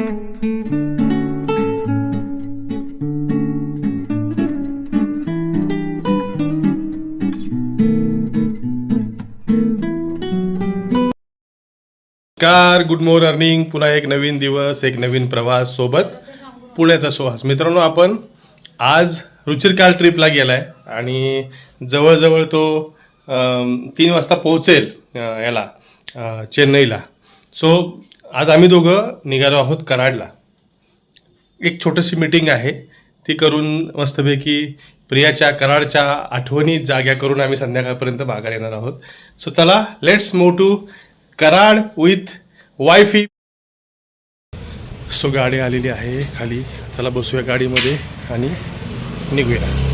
Car good morning पुन्हा एक नवीन दिवस एक नवीन प्रवास सोबत पुण्याचा सुहास. मित्रांनो आपण आज रुचिरकाल ट्रिपला गेलाय आणि जवळजवळ तो तीन वाजता पोहोचेल याला चेन्नईला. सो आज आम्ही दोघं निघालो आहोत कराडला. एक छोटीशी मीटिंग आहे. ती करून मस्तपैकी प्रियाच्या कराडच्या आठवणी जाग्या करून आम्ही संध्याकाळपर्यंत माघार येणार आहोत. सो चला let's move to Karad with wifey so गाडी आलेली आहे खाली. चला बसूया गाडीमध्ये आणि निघूया.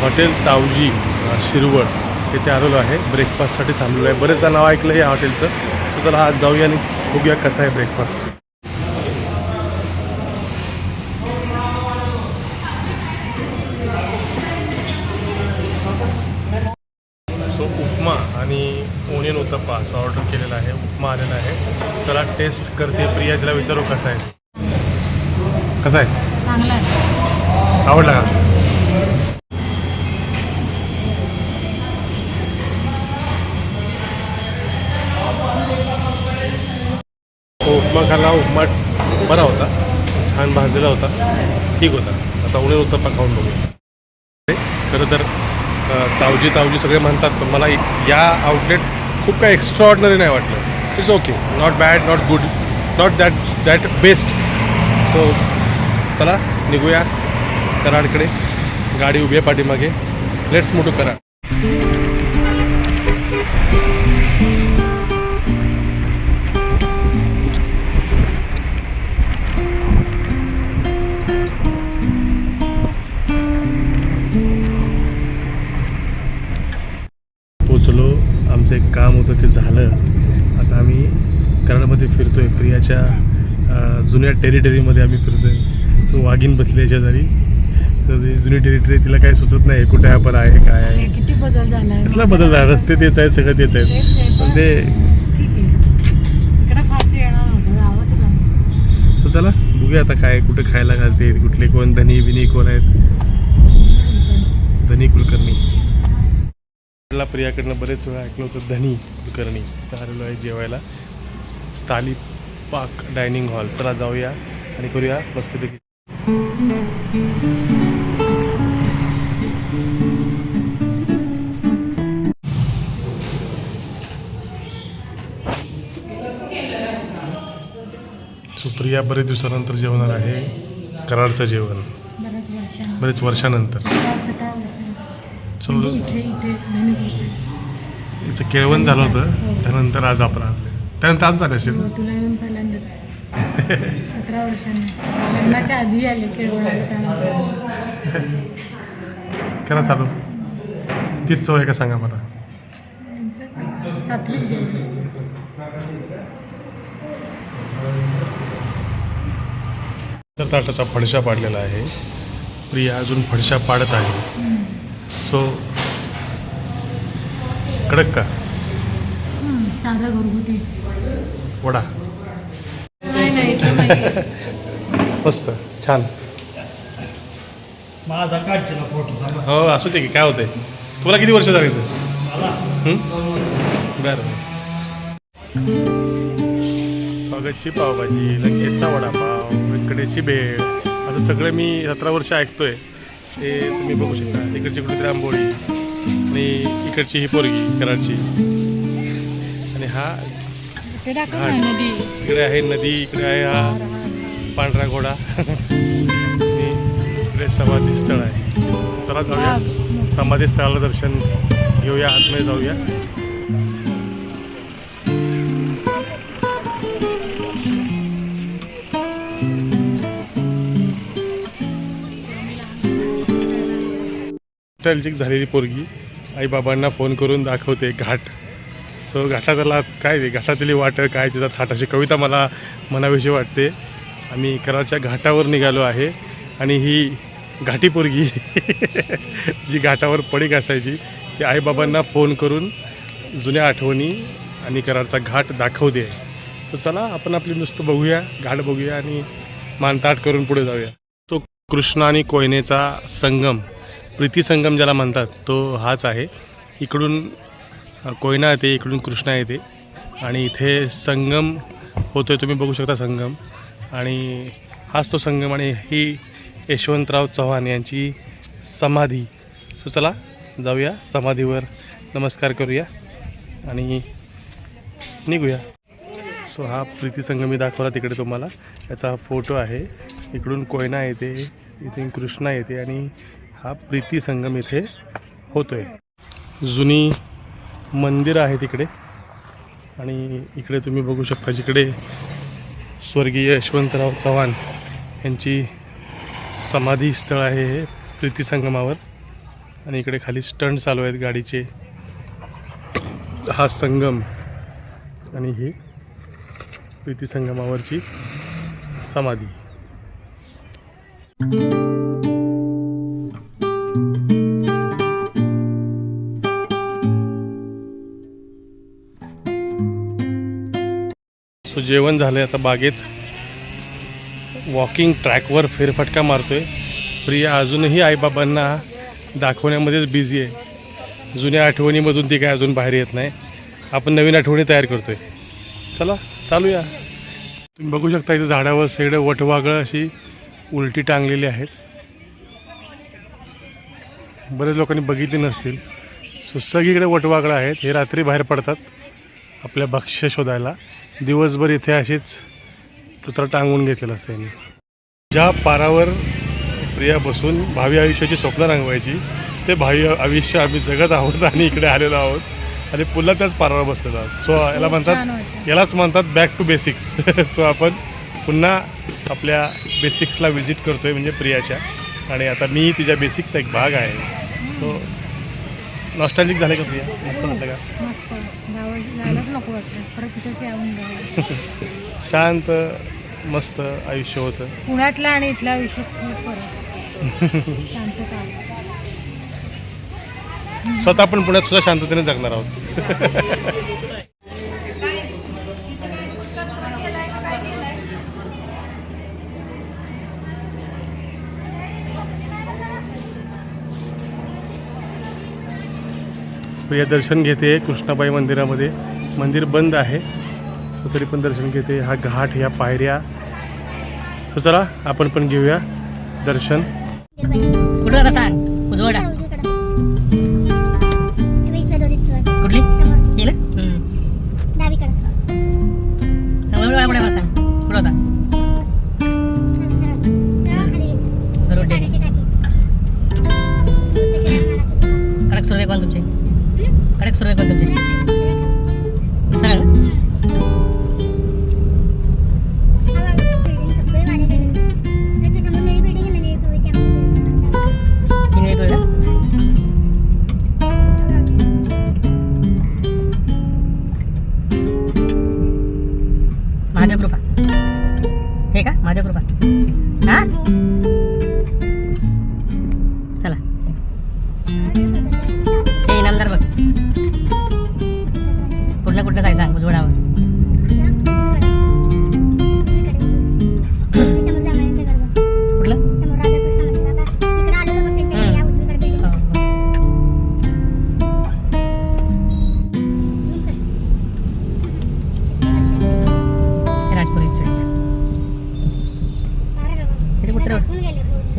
हॉटेल तावजी शिरवळ येथे आलेलो आहे. ब्रेकफास्टसाठी थांबलेलो आहे. बरेचदा नाव ऐकलं या हॉटेलचं. सो चला आज जाऊया आणि बघूया कसं आहे ब्रेकफास्ट सो उपमा आणि ओनियन उत्तप्पा असं ऑर्डर केलेला आहे. उपमा आलेला आहे. चला टेस्ट करते. प्रिया तिला विचारू कसा आहे? कसा आहे. आवडला का? तो उपमा बरा होता. छान भाजलेला होता. ठीक होता. आता उणे उत्तप्पा खाऊन बघू खरं तर तावजी तावजी सगळे म्हणतात पण मला या आउटलेट खूप काय एक्स्ट्रा ऑर्डनरी नाही वाटलं. It's okay not bad not good not that that best so चला निघूया. कराडकडे. गाडी उभी आहे पाठीमागे. Let's move to Karad. झालं. आता आम्ही कराडमध्ये फिरतोय. प्रियाच्या अं, जुन्या टेरिटरीमध्ये आम्ही फिरतोय. तो वाघीण बसली आहे शेजारी. तर जुनी टेरिटरी तिला काही सुचत नाही. कुठे आपण आहे काय आहे. किती बदल झालाय कसला बदल झाला? रस्ते तेच आहेत सगळं तेच आहेत. पण ते आहे. आहे. सो चला बघूया आता काय कुठे खायला घालते कुठले कोण धनी बिनी कोण आहेत? धनी कुलकर्णी. आपल्याला प्रियाकडनं बरेच वेळा ऐकलं होतं धनी कुलकर्णी. तर आलेलो आहे जेवायला. स्थाली पाक डायनिंग हॉल. चला जाऊया आणि करूया मस्तपैकी. सुप्रिया बरेच दिवसानंतर जेवणार आहे. कराडचं जेवण. बरेच वर्षानंतर. याचं केळवण झालं होतं. त्यानंतर आज आपण आणलं. त्यानंतर आज झालं असेल. हो, तुला येऊन पहिल्यांदाच. सतरा वर्षांनी. लग्नाच्या आधी आले त्यानंतर करा चालू. तीच चव आहे का सांगा मला? तर ताटाचा फडशा पाडलेला आहे. प्रिया अजून फडशा पाडत आहे. सो कडक का हं, साधा घरगुती वडा. मस्त छान. माझा फोटो हो असू दे की काय होतंय? तुला किती वर्ष झाली हं? बरं. स्वागतची पावभाजी लंकेशचा वडापाव व्यंकटेची भेळ. असं सगळं मी सतरा वर्ष ऐकतोय. ते तुम्ही बघू शकता. इकडची कुठेतरी आंबोळी आणि इकडची ही पोरगी कराडची आणि हा हा. इकडे आहे नदी इकडे आहे हा पांढरा घोडा. इकडे समाधी स्थळ आहे. चला जाऊया. समाधी स्थळाला दर्शन घेऊया आतमध्ये जाऊया. नॉस्टॅल्जिक झालेली पोरगी. आईबाबांना फोन करून दाखवते घाट. सो घाटातला काय ते घाटातली वाट काय? तिचा थाट अशी कविता मला म्हणावीशी वाटते. आम्ही कराडच्या घाटावर निघालो आहे आणि ही घाटी पोरगी जी घाटावर पडीक असायची ती आईबाबांना फोन करून जुन्या आठवणी आणि कराडचा घाट दाखवते. तर चला आपण आपली नुसतं बघूया घाट बघूया आणि मानताट करून पुढे जाऊया. तो कृष्णा आणि कोयनेचा संगम. प्रीती संगम ज्याला म्हणतात तो हाच आहे. इकडून कोयना येते इकडून कृष्णा येते. आणि इथे संगम होतो आहे तुम्ही बघू शकता संगम. आणि हाच तो संगम आणि ही यशवंतराव चव्हाण यांची समाधी. सो चला जाऊया समाधीवर. नमस्कार करूया. आणि निघूया. सो हा प्रीती संगम मी दाखवला तिकडे तुम्हाला. याचा फोटो आहे. इकडून कोयना येते इथे कृष्णा येते आणि हा प्रीती संगम इथे होतो आहे जुनी मंदिर आहे तिकडे. आणि इकडे तुम्ही बघू शकता जिकडे स्वर्गीय यशवंतराव चव्हाण यांची समाधी स्थळ आहे हे प्रीती संगमावर. आणि इकडे खाली स्टंट चालू आहेत गाडीचे. हा संगम. आणि ही प्रीती संगमावरची समाधी. जेवण झालं आता बागेत. वॉकिंग ट्रॅकवर फेरफटका मारतोय. प्रिया अजूनही आईबाबांना दाखवण्यामध्येच बिझी आहे. जुन्या आठवणीमधून ती काय अजून बाहेर येत नाही. आपण नवीन आठवणी तयार करतोय. चला चालूया. तुम्ही बघू शकता इथं झाडावर सगळं वटवागळं अशी उलटी टांगलेली आहेत. बरेच लोकांनी बघितली नसतील. सो सगळीकडे वटवागळं आहेत. हे रात्री बाहेर पडतात. आपल्या भक्ष्य शोधायला. दिवसभर इथे अशीच चित्र टांगून घेतलेलं असतं यांनी. ज्या पारावर प्रिया बसून भावी आयुष्याची स्वप्न रंगवायची ते भावी आयुष्य आम्ही जगत आहोत आणि इकडे आलेलो आहोत आणि पुन्हा त्याच पारावर बसलेलो आहोत. सो याला म्हणतात. यालाच म्हणतात बॅक टू बेसिक्स सो आपण पुन्हा आपल्या बेसिक्सला व्हिजिट करतोय म्हणजे प्रियाच्या. आणि आता मी तिच्या बेसिकचा एक भाग आहे. सो नॉस्टॅलिक झालं का प्रिया? मस्त वाटलं का? मस्त. जावं जायलाच नको वाटतं. परत तिथंच यावून जावं शांत मस्त आयुष्य होतं. पुण्यातलं आणि इथलं आयुष्य खूप फरक शांतता स्वतः आपण पुण्यात सुद्धा शांततेने जगणार आहोत. प्रिया दर्शन घेते कृष्णाबाई मंदिरामध्ये. मंदिर बंद आहे. सो तरी पण दर्शन घेते. हा घाट ह्या पायऱ्या. so चला आपण पण घेऊया दर्शन.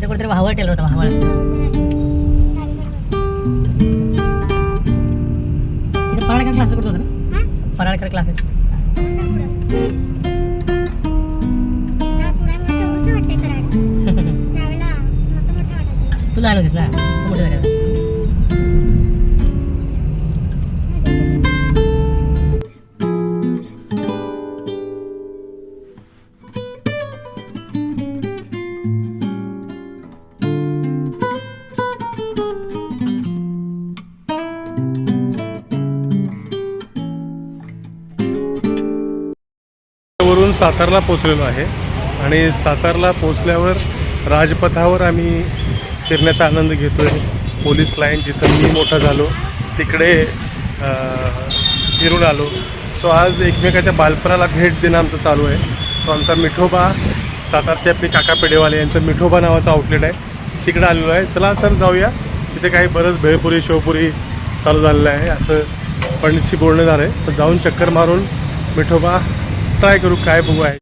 तिथे कुठेतरी वाहवळ टेलर होता वाहवळ. इथे पराडकर क्लासेस कुठं होतं ना पराडकर क्लासेस तू लहान होतीस ना? सातारला पोचलेलो आहे. आणि सातारला पोचल्यावर राजपथावर आम्ही फिरण्याचा आनंद घेतो आहे पोलीस लाईन जिथं मी मोठा झालो तिकडे फिरून आलो. सो आज एकमेकाच्या बालपणाला भेट देणं आमचं चालू आहे. सो आमचा मिठोबा सातारचे आपले काका पेडेवाले यांचं मिठोबा नावाचं आउटलेट आहे. तिकडे आलेलो आहे. चला सर जाऊया. तिथे काही बरंच भेळपुरी शेवपुरी चालू झालेलं आहे. असं पंडितशी बोलणं झालं आहे तर जाऊन चक्कर मारून मिठोबा ट्राय करू काय बघू आहे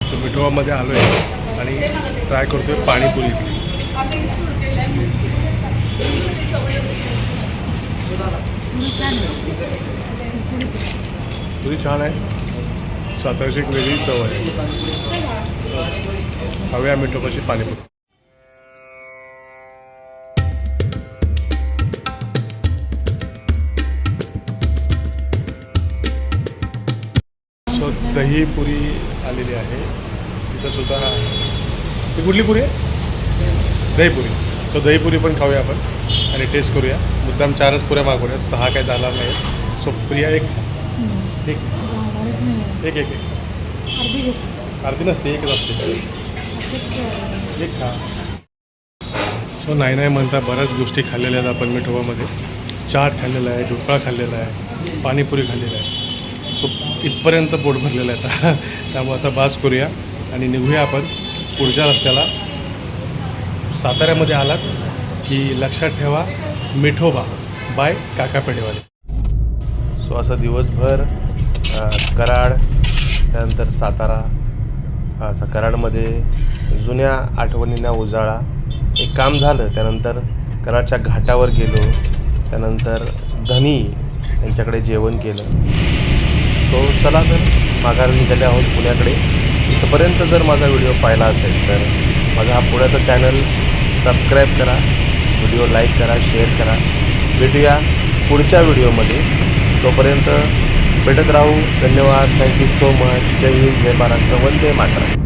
सो मिठोबामध्ये आलो आहे आणि ट्राय करतोय पाणीपुरी इथली. पुरी छान आहे. सातारची एक वेगळी चव आहे. हव्या मिठोबाची पाणीपुरी. सो दही पुरी आलेली आहे. तिथं सुद्धा ती कुठली पुरी आहे? दहीपुरी सो दहीपुरी पण खाऊया आपण आणि टेस्ट करूया. मुद्दाम चारच पुऱ्या मागवूया सहा काय झाला नाही सो प्रिया एक एक गावालाच एक एक एक. अर्धी घेतली. अर्धी नसते एकच असते. एक खा. सो नाही नाही म्हणता बऱ्याच गोष्टी खाल्लेल्या आहेत आपण मिठोबामध्ये. चाट खाल्लेला आहे ढोकळा खाल्लेला आहे पाणीपुरी खाल्लेला आहे. सो इथपर्यंत पोट भरलेलं आहे आता. त्यामुळे आता बास करूया आणि निघूया आपण पुढच्या रस्त्याला. साताऱ्यामध्ये आलात की लक्षात ठेवा मिठोबा बाय काका पेढेवाले. सो असं दिवसभर कराड त्यानंतर सातारा असं कराडमध्ये जुन्या आठवणींना उजाळा. एक काम झालं त्यानंतर कराडच्या घाटावर गेलो त्यानंतर धनी यांच्याकडे जेवण केलं. सो चला तर माघार निघाले आहोत पुण्याकडे. इथपर्यंत जर माझा व्हिडिओ पाहिला असेल तर माझा हा पुण्याचा चॅनल सबस्क्राईब करा व्हिडिओ लाईक करा शेअर करा. भेटूया पुढच्या व्हिडिओमध्ये. तोपर्यंत भेटत राहू. धन्यवाद. थँक्यू सो मच जय हिंद. जय महाराष्ट्र. वंदे मातरम.